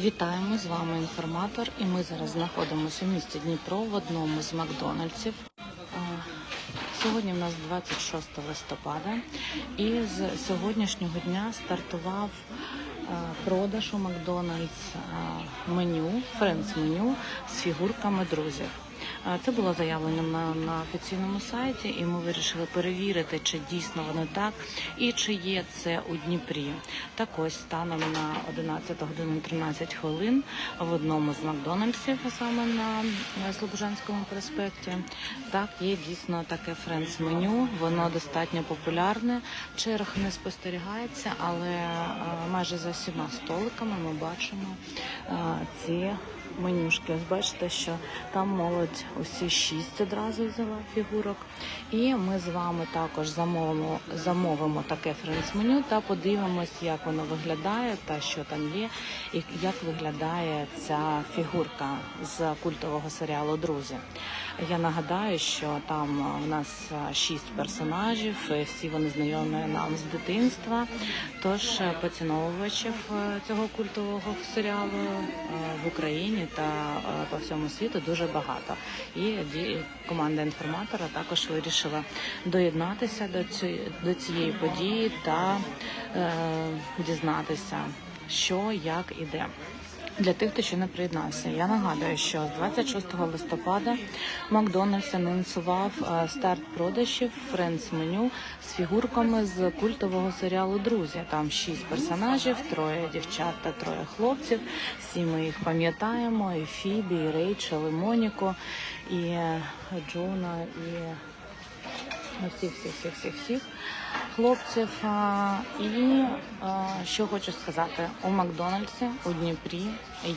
Вітаємо з вами інформатор, і ми зараз знаходимося у місті Дніпро в одному з Макдональдсів. Сьогодні в нас 26 листопада, і з сьогоднішнього дня стартував продаж у Макдональдс меню, френдс меню з фігурками друзів. Це було заявлено на, на офіційному сайті, і ми вирішили перевірити, чи дійсно воно так і чи є це у Дніпрі. Так ось станом на 11 годину 13 хвилин в одному з Макдональдсів, саме на е, Слобожанському проспекті. Так, є дійсно таке френдс-меню. Воно достатньо популярне. Черг не спостерігається, але е, майже за всіма столиками ми бачимо е, ці менюшки. Ось бачите, що там молодь усі шість одразу взяла фігурок. І ми з вами також замовимо, замовимо таке френдс-меню та подивимось, як воно виглядає та що там є, і як виглядає ця фігурка з культового серіалу Друзі. Я нагадаю, що там у нас шість персонажів, всі вони знайомі нам з дитинства. Тож е, поціновувачів е, цього культового серіалу е, в Україні та е, по всьому світу дуже багато. І команда інформатора також вирішила доєднатися до цієї, до цієї події та дізнатися, що як і де. Для тих, хто ще не приєднався, я нагадую, що з 26 листопада Макдональдс анонсував е, старт продажів френдс меню з фігурками з культового серіалу Друзі. Там шість персонажів, троє дівчат та троє хлопців. Всі ми їх пам'ятаємо: і Фібі, і Рейчел, і Моніко, і е, Джона, і всіх, всіх, всіх, всіх, всіх хлопців. І що хочу сказати, у Макдональдсі у Дніпрі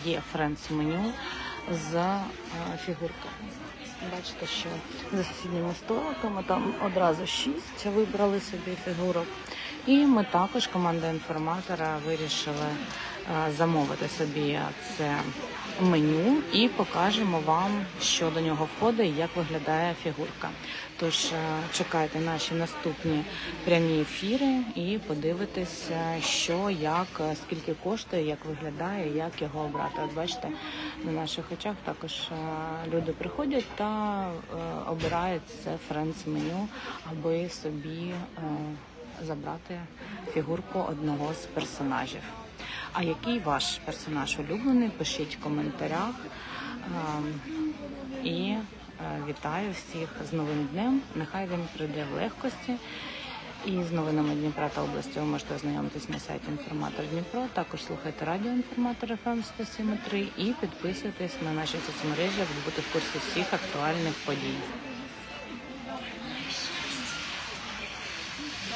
є френдс меню з фігурками. Бачите, що за сусідніми столиками там одразу шість вибрали собі фігурок. І ми також, команда інформатора, вирішили замовити собі це меню і покажемо вам, що до нього входить і як виглядає фігурка. Тож е, чекайте наші наступні прямі ефіри і подивитесь, е, що, як, е, скільки коштує, як виглядає, як його обрати. От бачите, на наших очах також е, люди приходять та е, обирають це френдс меню, аби собі е, забрати фігурку одного з персонажів. А який ваш персонаж улюблений? Пишіть в коментарях. Ем, І е, вітаю всіх з новим днем. Нехай він прийде в легкості. І з новинами Дніпра та області ви можете ознайомитись на сайті інформатор Дніпро. Також слухайте радіо інформатор FM 107.3 і підписуйтесь на наші соцмережі, аби бути в курсі всіх актуальних подій.